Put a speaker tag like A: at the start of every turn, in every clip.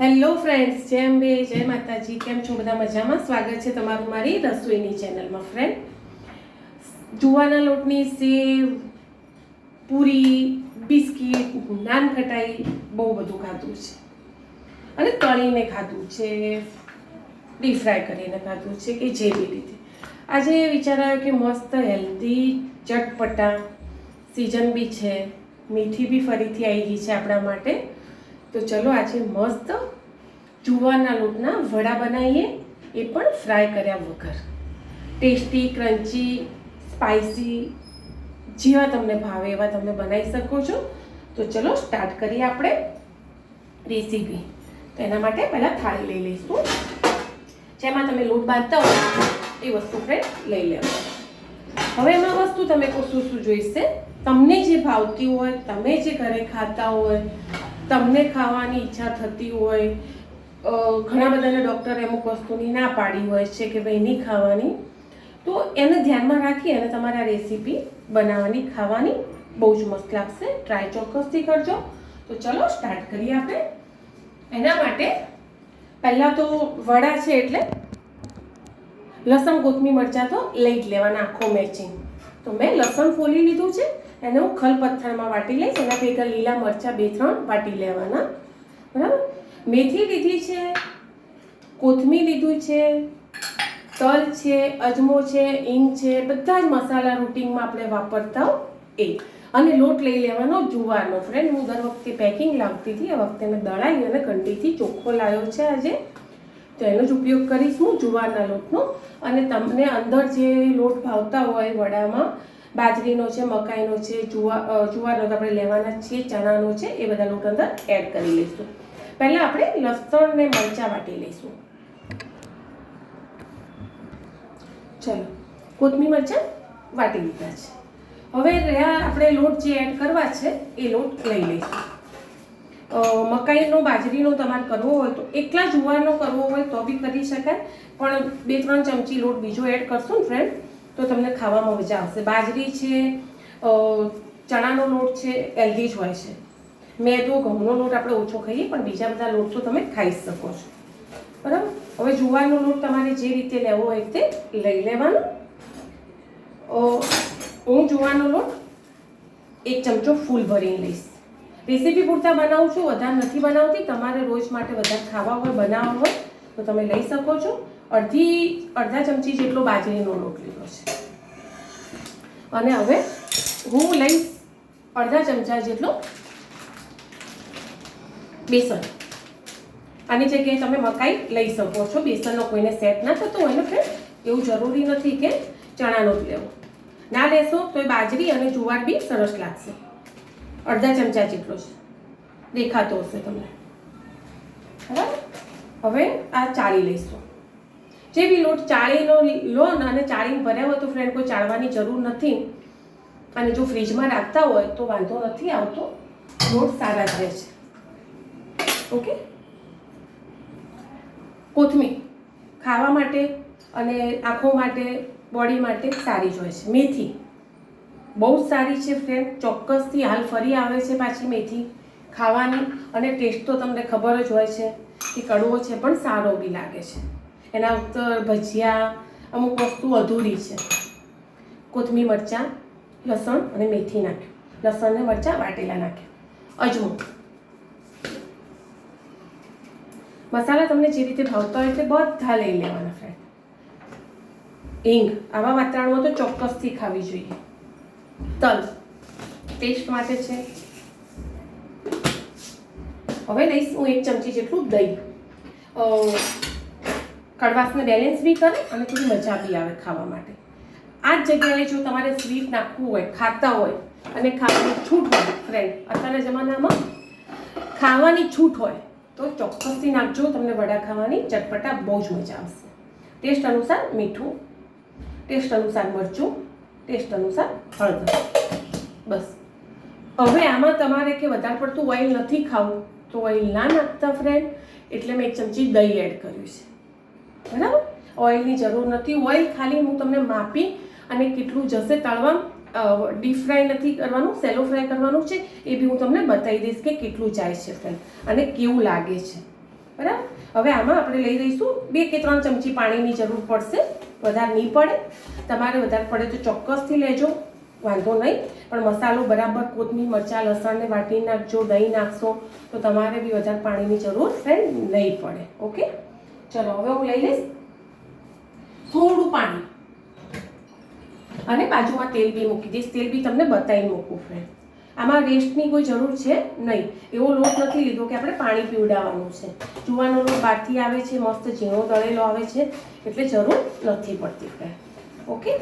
A: Hello friends, જય અંબે, જય માતાજી. કેમ છો? બધા મજામાં? સ્વાગત છે તમારું મારી રસોઈની ચેનલમાં, ફ્રેન્ડ. જુવાના લોટની સેવ, પૂરી, બિસ્કીટ, નાન ખટાઈ બહુ બધું ખાધું છે. અને તળીને ખાધું છે. ડીપ ફ્રાય કરીને ખાધું છે કે જે બી રીતે. આજે વિચાર આવ્યો કે મસ્ત હેલ્ધી ચટપટા સિઝન બી છે. મીઠી બી ફરીથી આવી ગઈ છે આપણા માટે. તો ચલો આજે મસ્ત જુવારના લોટના વડા બનાવીએ. એ પણ ફ્રાય કર્યા વગર. ટેસ્ટી ક્રન્ચી સ્પાઇસી જેવા તમને ભાવે એવા તમે બનાવી શકો છો. તો ચલો સ્ટાર્ટ કરીએ આપણે રેસીપી તો એના માટે પહેલાં થાળી લઈ લઈશું. જેમાં તમે લોટ બાંધતા હોય એ વસ્તુ ફ્રેન્ડ લઈ લેવા હવે એમાં વસ્તુ તમે કહો શું શું જોઈશે? તમને જે ભાવતી હોય, તમે જે ઘરે ખાતા હોય તમને ખાવાની ઈચ્છા થતી હોય ઘણા બધાને ડૉક્ટરે અમુક વસ્તુની ના પાડી હોય છે કે ભાઈ નહીં ખાવાની, તો એને ધ્યાનમાં રાખી અને તમારે આ રેસીપી બનાવવાની, ખાવાની બહુ જ મસ્ત લાગશે. ટ્રાય ચોક્કસથી કરજો. તો ચલો સ્ટાર્ટ કરીએ આપણે. એના માટે પહેલાં તો વડા છે એટલે લસણ કોથમી મરચાં તો લઈ જ લેવાના આખો મેચિંગ. તો મેં લસણ ફોલી લીધું છે. એને હું ખલ પથ્થરમાં વાટી લઈશ. એના ભેગા લીલા મરચાં બે ત્રણ વાટી લેવાના. બરાબર? મેથી લીધી છે કોથમી લીધું છે, તલ છે, અજમો છે ઈંગ છે, બધા જ મસાલા રૂટિનમાં આપણે વાપરતા એ અને લોટ લઈ લેવાનો જુવારનો. ફ્રેન્ડ હું દર વખતે પેકિંગ લાવતી હતી. આ વખતે મેં દળાઈ અને ઘંટીથી ચોખ્ખો લાવ્યો છે આજે. તો એનો જ ઉપયોગ કરીશ હું જુવારના લોટનો. અને તમને અંદર જે લોટ ભાવતા હોય વડામાં બાજરીનો છે, મકાઈનો છે જુવાર જુવારનો તો આપણે લેવાના છીએ, ચણાનો છે, એ બધા લોટ અંદર એડ કરી લઈશું. પહેલાં આપણે લસણ ને મરચાં વાટી લઈશું. ચલો કોથમી મરચાં વાટી લીધા છે. હવે રહ્યા આપણે લોટ જે એડ કરવા છે, એ લોટ લઈ લઈશું. મકાઈનો, બાજરીનો તમારે કરવો હોય તો, એકલા જુવારનો કરવો હોય તો બી કરી શકાય, પણ બે ત્રણ ચમચી લોટ બીજો એડ કરશું ને ફ્રેન્ડ તો તમને ખાવામાં મજા આવશે. બાજરી છે ચણાનો લોટ છે હેલ્ધી જ હોય છે. મેદો ઘઉંનો લોટ આપણે ઓછો ખાઈએ, પણ બીજા બધા લોટ તો તમે ખાઈ શકો છો. બરાબર? હવે જુવારનો લોટ તમારે જે રીતે લેવો હોય તે લઈ લેવાનો. હું જુવારનો લોટ એક ચમચો ફૂલ ભરીને લઈશ. રેસીપી પૂરતા બનાવું છું, વધારે નથી બનાવતી. તમારે રોજ માટે વધારે ખાવા હોય, બનાવવા હોય, તો તમે લઈ શકો છો. અડધી, અડધા ચમચી જેટલો બાજરીનો લોટ લીધો છે. અને હવે હું લઈશ અડધા ચમચા જેટલો બેસન આની જગ્યાએ તમે મકાઈ લઈ શકો છો. બેસનનો કોઈને સેટ ના થતો હોય ને ફ્રેન્ડ એવું જરૂરી નથી કે ચણાનો જ લેવો. ના લેશો તો એ બાજરી અને જુવાર બી સરસ લાગશે. અડધા ચમચા જેટલો છે દેખાતો હશે તમને. બરાબર? હવે આ ચાળી લઈશું. જે બી લોટ ચાળીનો લો અને ચાળીને ભર્યા હોય તો ફ્રેન્ડ કોઈ ચાળવાની જરૂર નથી. અને જો ફ્રીજમાં રાખતા હોય તો વાંધો નથી આવતો. લોટ સારા જ રહે છે. ઓકે? કોથમીર ખાવા માટે અને આંખો માટે બોડી માટે સારી જ હોય છે. મેથી બહુ જ સારી છે ફ્રેન્ડ ચોક્કસથી હાલ ફરી આવે છે પાછી મેથી ખાવાની. અને ટેસ્ટ તો તમને ખબર જ હોય છે કે કડવો છે, પણ સારો બી લાગે છે. એના ઉપર ભજીયા, અમુક વસ્તુ અધૂરી છે. કોથમીર, મરચાં, લસણ અને મેથી નાખ્યું. લસણ અને મરચાં વાટેલા નાખ્યા. અજમો. મસાલા તમને જે રીતે ભાવતા હોય તે બધા લઈ લેવાના ફ્રેન્ડ હિંગ. આવા વાતાવરણમાં તો ચોક્કસથી ખાવી જોઈએ. તલ. ટેસ્ટ માટે છે. હવે લઈશ હું એક ચમચી જેટલું દહીં. કડવાશને બેલેન્સ બી કરે અને થોડી મજા બી આવે ખાવા માટે. આ જ જગ્યાએ જો તમારે સ્વીટ નાખવું હોય, ખાતા હોય અને ખાવાની છૂટ હોય ફ્રેન્ડ અત્યારના જમાનામાં ખાવાની છૂટ હોય, તો ચોક્કસથી નાખજો, તમને વડા ખાવાની ચટપટા બહુ જ મજા આવશે. ટેસ્ટ અનુસાર મીઠું, ટેસ્ટ અનુસાર મરચું, ટેસ્ટ અનુસાર હળદર. બસ. હવે આમાં તમારે કે વધારે પડતું ઓઇલ નથી ખાવું, તો ઓઇલ ના નાખતા ફ્રેન્ડ એટલે મેં એક ચમચી દહીં એડ કર્યું છે. બરાબર? ઓઇલની જરૂર નથી. ઓઇલ ખાલી હું તમને માપી અને કેટલું જશે તળવા ડીપ ફ્રાય નથી કરવાનું, સેલો ફ્રાય કરવાનું છે, એ બી હું તમને બતાવી દઈશ કે કેટલું જાય છે ફ્રેન્ડ અને કેવું લાગે છે. બરાબર? હવે આમાં આપણે લઈ રહીશું બે કે ત્રણ ચમચી પાણીની જરૂર પડશે. વધારે નહીં પડે. તમારે વધારે પડે તો ચોક્કસથી લેજો. વાંધો નહીં. પણ મસાલો બરાબર કોથમીર, મરચાં લસણને વાટી નાખજો, દહીં નાખશો તો તમારે બી વધારે પાણીની જરૂર ફ્રેન્ડ નહીં પડે. ઓકે? ચલો, હવે હું લઈ લઈશ. થોડું પાણી. અને બાજુમાં તેલ બી મૂકી દઈશ. તેલ બી તમને બતાવી મૂકું ફ્રેન્ડ આમાં રેસ્ટની કોઈ જરૂર છે નહીં. એવો લોટ નથી લીધો કે આપણે પાણી પીવડાવવાનું છે. જુવાનો લોટ બહારથી આવે છે, મસ્ત ઝીણો તળેલો આવે છે, એટલે જરૂર નથી પડતી ફ્રેન્ડ ઓકે?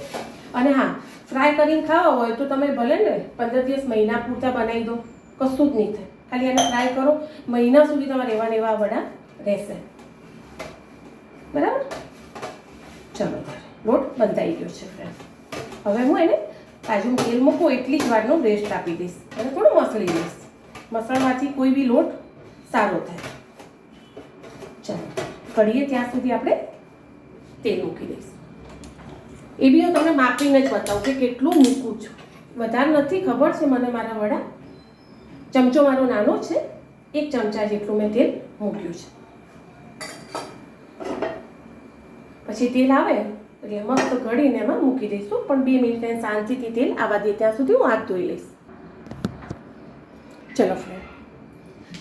A: અને હા ફ્રાય કરીને ખાવા હોય તો તમે ભલે ને પંદર દિવસ મહિના પૂરતા બનાવી દો. કશું જ નહીં થાય. ખાલી એને ફ્રાય કરો. મહિના સુધી તમારે એવા ને એવા વડા રહેશે. બરાબર? ચલો લોટ બંધાઈ ગયો છે ફ્રેન્ડ હવે હું એને તાજું તેલ મૂકું, એટલી જ વારનો રેસ્ટ આપી દઈશ. અને થોડું મસળી દઈશ મસળમાંથી કોઈ બી લોટ સારો થાય. ચાલો, કઢીએ ત્યાં સુધી આપણે તેલ મૂકી દઈશ. એ બી હું તમને માપીને જ બતાવું કે કેટલું મૂકું છું. વધારે નથી, ખબર છે મને મારા વડા? ચમચો મારો નાનો છે. એક ચમચા જેટલું મેં તેલ મૂક્યું છે. પછી તેલ આવે, એટલે મસ્ત ઘડીને એમાં મૂકી દઈશું. પણ બે મિનિટ એને શાંતિથી તેલ આવવા દે, ત્યાં સુધી હું હાથ ધોઈ લઈશ. ચલો ફ્રેન્ડ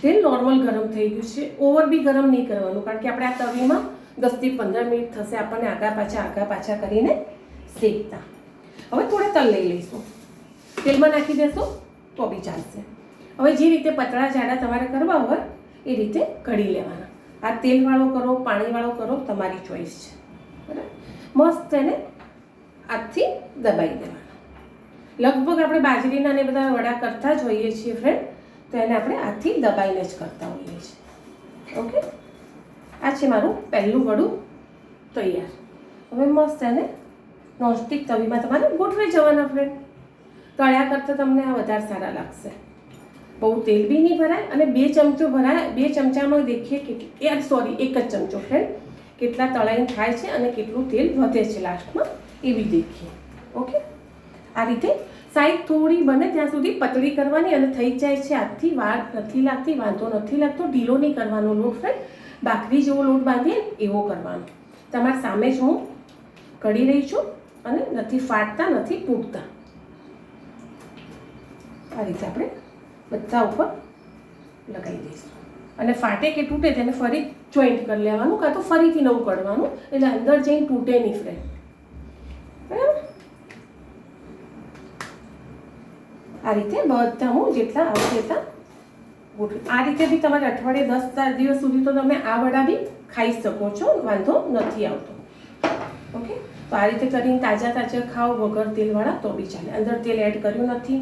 A: તેલ નોર્મલ ગરમ થઈ ગયું છે. ઓવર બી ગરમ નહીં કરવાનું, કારણ કે આપણે આ તવીમાં દસથી પંદર મિનિટ થશે આપણને આગા પાછા આગા પાછા કરીને શેકતા. હવે થોડા તલ લઈ લઈશું. તેલમાં નાખી દેશો, તો બી ચાલશે. હવે જે રીતે પતળા જાડા તમારે કરવા હોય, એ રીતે કઢી લેવાના. આ તેલવાળો કરો, પાણીવાળો કરો, તમારી ચોઈસ છે. મસ્ત એને હાથથી દબાઈ દેવાના. લગભગ આપણે બાજરીના ને બધા વડા કરતા જ હોઈએ છીએ ફ્રેન્ડ તો એને આપણે હાથથી દબાઈને જ કરતા હોઈએ છીએ. ઓકે? આ છે મારું પહેલું વડું તૈયાર. હવે મસ્ત એને નોનસ્ટિક તવીમાં તમારે ગોઠવાઈ જવાના ફ્રેન્ડ તળ્યા કરતાં તમને આ વધારે સારા લાગશે. બહુ તેલ બી નહીં ભરાય અને બે ચમચો ભરાય, બે ચમચામાં દેખીએ કે સોરી એક જ ચમચો ફ્રેન્ડ કેટલા તળાઈને થાય છે અને કેટલું તેલ વધે છે લાસ્ટમાં, એવી દેખીએ. ઓકે? આ રીતે સાઈડ થોડી બને ત્યાં સુધી પતળી કરવાની અને થઈ જાય છે આજથી વાર નથી લાગતી, વાંધો નથી લાગતો, ઢીલો નહીં કરવાનો લોટ ફ્રેન્ડ બાકરી જેવો લોટ બાંધીએ એવો કરવાનો. તમારા સામે જ હું કઢી રહી છું અને નથી ફાટતા, નથી તૂટતા આ રીતે આપણે બધા ઉપર લગાવી દઈશું. અને ફાટે કે તૂટે તેને ફરી જોઈન્ટ કરી લેવાનું કાં તો ફરીથી નવું કરવાનું. એટલે અંદર જઈને તૂટે નહીં ફ્રેમ બરાબર? આ રીતે બધા હું જેટલા આવશે એટલા આ રીતે બી તમારે અઠવાડિયે દસ ચાર દિવસ સુધી તો તમે આ વડા બી ખાઈ શકો છો, વાંધો નથી આવતો. ઓકે? તો આ રીતે કરીને તાજા તાજા ખાઓ, વગર તેલવાળા તો બી ચાલે. અંદર તેલ એડ કર્યું નથી.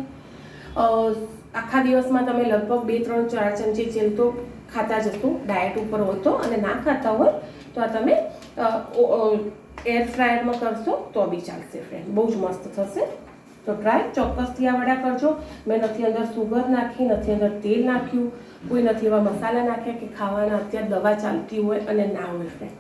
A: આખા દિવસમાં તમે લગભગ બે, ત્રણ, ચાર ચમચી તેલ તો ખાતા જતું ડાયટ ઉપર હોય તો અને ના ખાતા હોય તો આ તમે એર ફ્રાયરમાં કરશો તો બી ચાલશે ફ્રેન્ડ બહુ જ મસ્ત થશે. તો ટ્રાય ચોક્કસથી આ વડા કરજો. મેં નથી અંદર સુગર નાખી, નથી અંદર તેલ નાખ્યું. કોઈ નથી એવા મસાલા નાખ્યા કે ખાવાના અત્યારે દવા ચાલતી હોય અને ના હોય ફ્રેન્ડ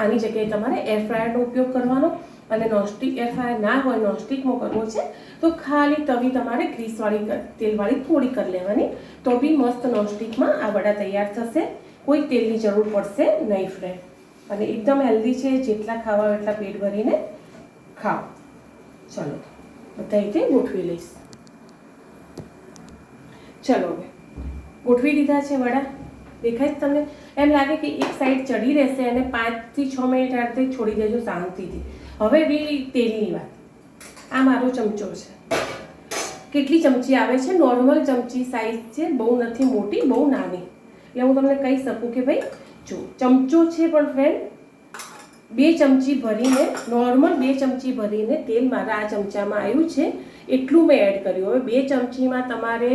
A: આની જગ્યાએ તમારે એર ફ્રાયરનો ઉપયોગ કરવાનો. અને નોનસ્ટિક એર ના હોય નોનસ્ટિકમાં કરવો છે, તો ખાલી તવી તમારે ગ્રીસવાળી તેલવાળી થોડી કરી લેવાની, તો બી મસ્ત નોનસ્ટિકમાં આ વડા તૈયાર થશે. કોઈ તેલની જરૂર પડશે નહીં ફ્રેન્ડ અને એકદમ હેલ્ધી છે, જેટલા ખાવા એટલા પેટ ભરીને ખાઓ. ચલો, બધા રીતે ગોઠવી લઈશ. ચલો હવે, ગોઠવી દીધા છે વડા. દેખાય તમને? એમ લાગે કે એક સાઈડ ચડી રહેશે અને પાંચથી છ મિનિટ આ રીતે છોડી દેજો શાંતિથી. હવે બી તેલની વાત. આ મારો ચમચો છે. કેટલી ચમચી આવે છે? નોર્મલ ચમચી સાઈઝ છે, બહુ નથી મોટી, બહુ નાની. એટલે હું તમને કહી શકું કે ભાઈ, જો, ચમચો છે પણ ફ્રેન્ડ બે ચમચી ભરીને નોર્મલ બે ચમચી ભરીને તેલ મારા આ ચમચામાં આવ્યું છે. એટલું મેં એડ કર્યું. હવે બે ચમચીમાં તમારે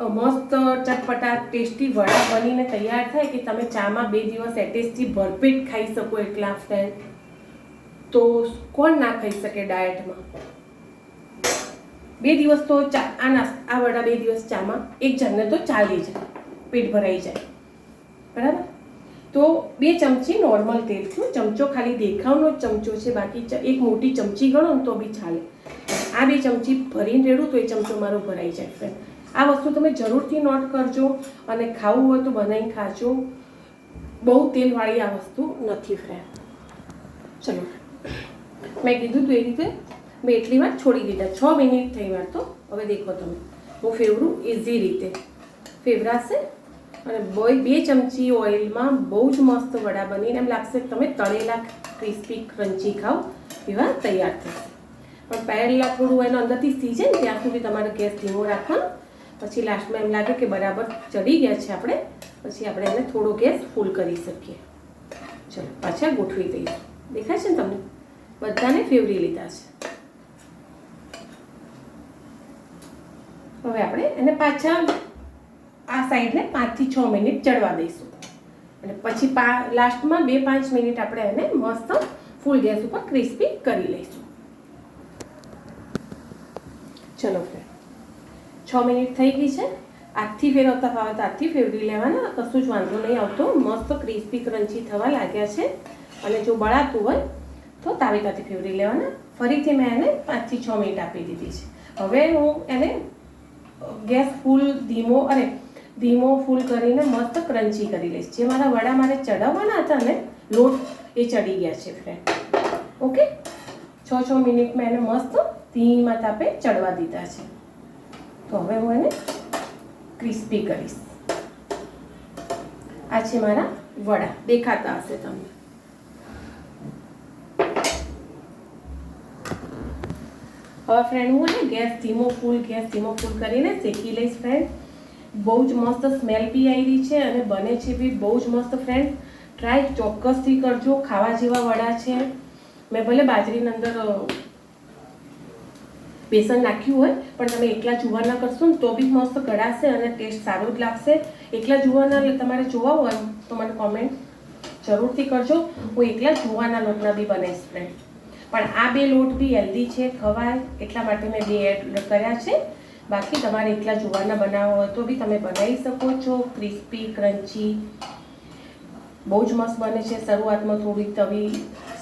A: મસ્ત ચટપટા ટેસ્ટી વડા બનીને તૈયાર થાય કે તમે ચામાં બે દિવસ એટેસ્ટથી ભરપેટ ખાઈ શકો એટલા ફ્રેન્ડ તો કોણ ના ખાઈ શકે ડાયટમાં? બે દિવસ તો ચા આ નાસ્તા આ વડા બે દિવસ ચામાં એક જણને તો ચાલી જાય, પેટ ભરાઈ જાય. બરાબર? તો બે ચમચી નોર્મલ તેલ છું, ચમચો ખાલી દેખાવનો જ ચમચો છે, બાકી એક મોટી ચમચી ગણો ને તો બી ચાલે. આ બે ચમચી ભરીને રેડું તો એ ચમચો મારો ભરાઈ જાય ફ્રેન્ડ આ વસ્તુ તમે જરૂરથી નોટ કરજો અને ખાવું હોય તો બનાવીને ખાજો. બહુ તેલવાળી આ વસ્તુ નથી ફ્રેન્ડ ચલો. મેં કીધું તું એ રીતે મેં એટલી વાર છોડી દીધા. છ મિનિટ થઈ વાર તો. હવે દેખો તમે. હું ફેવરું ઇઝી રીતે. ફેવરાશે અને બોય બે ચમચી ઓઇલમાં બહુ જ મસ્ત વડા બનીને એમ લાગશે કે તમે તળેલા ક્રિસ્પી ક્રન્ચી ખાઓ એવા તૈયાર થશે. પણ પહેલાં થોડું એનો અંદરથી સીજે ને ત્યાં સુધી તમારે ગેસ ધીમો રાખવાનો. પછી લાસ્ટમાં એમ લાગે કે બરાબર ચડી ગયા છે આપણે. પછી આપણે એને થોડો ગેસ ફૂલ કરી શકીએ. ચલો, પાછા ગોઠવી દઈએ. દેખાય છે ને તમને? બધાને ફેવરી લીધા છે. હવે આપણે એને પાછા આ સાઈડને પાંચથી છ મિનિટ ચડવા દઈશું. અને પછી પા, લાસ્ટમાં બે પાંચ મિનિટ આપણે એને મસ્ત ફૂલ ગેસ ઉપર ક્રિસ્પી કરી લઈશું. ચલો ફ્રેન્ડ છ મિનિટ થઈ ગઈ છે. આજથી ફેરવતા ફાવે આજથી ફેરવી લેવાના. કશું જ વાંધો નહીં, આવતો મસ્ત ક્રિસ્પી, ક્રન્ચી થવા લાગ્યા છે. અને જો બળાતું હોય તો તાવેતાથી ફેવરી લેવાના. ફરીથી મેં એને પાંચથી છ મિનિટ આપી દીધી છે. હવે હું એને ગેસ ફૂલ ધીમો, અરે, ધીમો ફૂલ કરીને મસ્ત ક્રન્ચી કરી લઈશ. જે મારા વડા મારે ચડાવવાના હતા ને, લોટ, એ ચડી ગયા છે ફ્રેન્ડ ઓકે? છ છ મિનિટ મેં એને મસ્ત ધીમા તાપે ચડવા દીધા છે. તો હવે હું એને ક્રિસ્પી કરીશ. આ છે મારા વડા. દેખાતા હશે તમને. હવે ફ્રેન્ડ હું ને ગેસ ધીમો ફૂલ, ગેસ ધીમો ફૂલ કરીને શેકી લઈશ ફ્રેન્ડ બહુ જ મસ્ત સ્મેલ બી આવી છે અને બને છે બી બહુ જ મસ્ત ફ્રેન્ડ ટ્રાય ચોક્કસથી કરજો, ખાવા જેવા વડા છે. મેં ભલે બાજરીની અંદર બેસન નાખ્યું હોય, પણ તમે એકલા જુવારના કરશો ને તો બી મસ્ત ગળાશે અને ટેસ્ટ સારો જ લાગશે. એકલા જુવારના તમારે જોવા હોય તો મને કોમેન્ટ જરૂરથી કરજો. હું એકલા જુવારના લોટના બી બનાવીશ ફ્રેન્ડ પણ આ બે લોટ બી હેલ્ધી છે, ખવાય. એટલા માટે મેં બે એડ કર્યા છે. બાકી તમારે એટલા જુવારના બનાવવા હોય તો બી તમે બનાવી શકો છો. ક્રિસ્પી ક્રન્ચી બહુ જ મસ્ત બને છે. શરૂઆતમાં થોડી તવી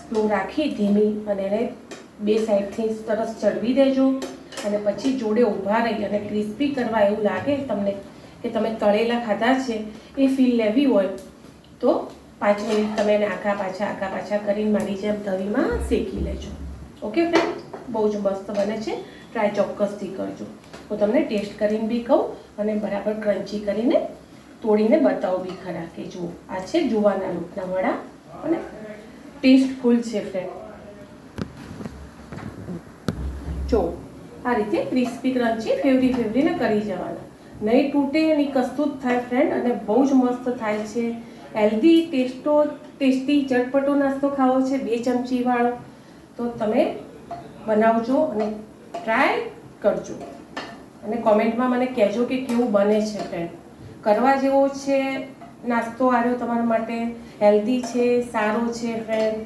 A: સ્લો રાખી ધીમી અને એને બે સાઈડથી સરસ ચડવી દેજો. અને પછી જોડે ઊભા રહી અને ક્રિસ્પી કરવા એવું લાગે તમને કે તમે તળેલા ખાધા છે, એ ફીલ લેવી હોય તો પાંચ મિનિટ તમે એને આખા પાછા આખા પાછા કરીને મારી જેમ તવીમાં શેકી લેજો. ઓકે ફ્રેન્ડ બહુ જ મસ્ત બને છે. ટ્રાય ચોક્કસથી કરજો. હું તમને ટેસ્ટ કરીને બી કહું અને બરાબર ક્રન્ચી કરીને તોડીને બતાવું બી ખરા કે જુઓ. આ છે જુવાના લોટના વડા અને ટેસ્ટફુલ છે ફ્રેન્ડ જો, આ રીતે ક્રિસ્પી ક્રન્ચી ફેવરી ફેવરીને કરી જવાના. નહીં તૂટે, નહીં કશું જ થાય ફ્રેન્ડ અને બહુ જ મસ્ત થાય છે. હેલ્ધી, ટેસ્ટો, ટેસ્ટી ચટપટો નાસ્તો ખાવો છે, બે ચમચીવાળો તો તમે બનાવજો અને ટ્રાય કરજો. અને કોમેન્ટમાં મને કહેજો કે કેવું બને છે ફ્રેન્ડ કરવા જેવો છે, નાસ્તો આવ્યો તમારા માટે, હેલ્ધી છે, સારો છે ફ્રેન્ડ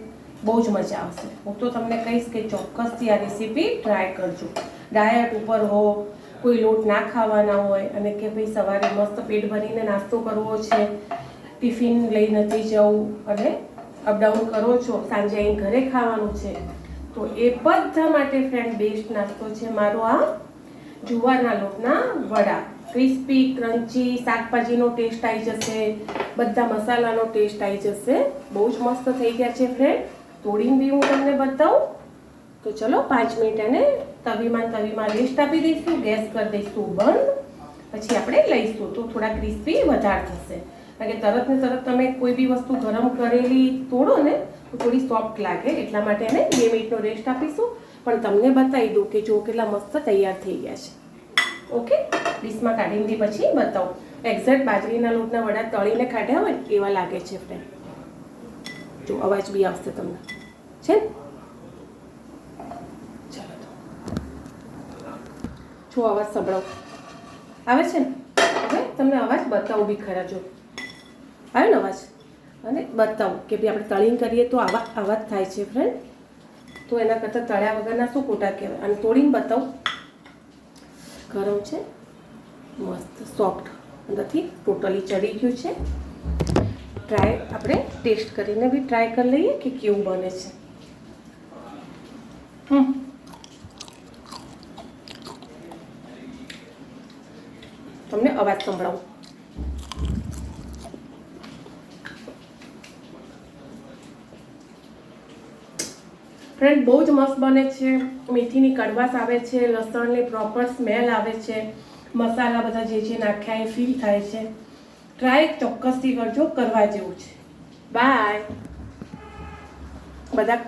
A: બહુ જ મજા આવશે. હું તો તમને કહીશ કે ચોક્કસથી આ રેસીપી ટ્રાય કરજો. ડાયટ ઉપર હો, કોઈ લોટ ના ખાવાના હોય અને કે ભાઈ સવારે મસ્ત પેટ ભરીને નાસ્તો કરવો છે ટિફિન લઈ નથી જવું અને અપડાઉન કરો છો, સાંજે અહીં ઘરે ખાવાનું છે, તો એ બધા માટે ફ્રેન્ડ બેસ્ટ નાસ્તો છે મારો આ જુવારના લોટના વડા. ક્રિસ્પી ક્રન્ચી શાકભાજીનો ટેસ્ટ આવી જશે, બધા મસાલાનો ટેસ્ટ આવી જશે. બહુ જ મસ્ત થઈ ગયા છે ફ્રેન્ડ તોડીને બી હું તમને બતાવું. તો ચલો પાંચ મિનિટ એને તવીમાં તવીમાં રેસ્ટ આપી દઈશું, ગેસ કરી દઈશું બંધ. પછી આપણે લઈશું, તો થોડા ક્રિસ્પી વધારે થશે. કારણ કે તરત ને તરત તમે કોઈ બી વસ્તુ ગરમ કરેલી તોડો ને, તો થોડી સોફ્ટ લાગે. એટલા માટે એને બે મિનિટનો રેસ્ટ આપીશું. પણ તમને બતાવી દઉં કે જો કેટલા મસ્ત તૈયાર થઈ ગયા છે. ઓકે ડીશમાં કાઢીને બી પછી બતાવું. એક્ઝેક્ટ બાજરીના લોટના વડા તળીને કાઢ્યા હોય એવા લાગે છે ફ્રેન્ડ જો અવાજ બી આવશે તમને. છે ને? જો અવાજ સંભળાવો. આવે છે ને? હવે તમને અવાજ બતાવું બી ખરા જો. આવે ને અવાજ? અને બતાવું કે ભાઈ આપણે તળીને કરીએ તો આવા આવા જ થાય છે ફ્રેન્ડ તો એના કરતાં તળ્યા વગરના શું ખોટા કહેવાય? અને તોડીને બતાવું. ગરમ છે. મસ્ત સોફ્ટ અંદરથી ટોટલી ચડી ગયું છે. ટ્રાય આપણે ટેસ્ટ કરીને બી ટ્રાય કરી લઈએ કે કેવું બને છે. હમ. તમને અવાજ સંભળાવું. ફ્રેન્ડ બહુ જ મસ્ત બને છે. મેથીની કડવાશ આવે છે, લસણની પ્રોપર સ્મેલ આવે છે. મસાલા બધા જે છે નાખ્યા એ ફીલ થાય છે. ટ્રાય ચોક્કસથી કરજો, કરવા જેવું છે. બાય બધા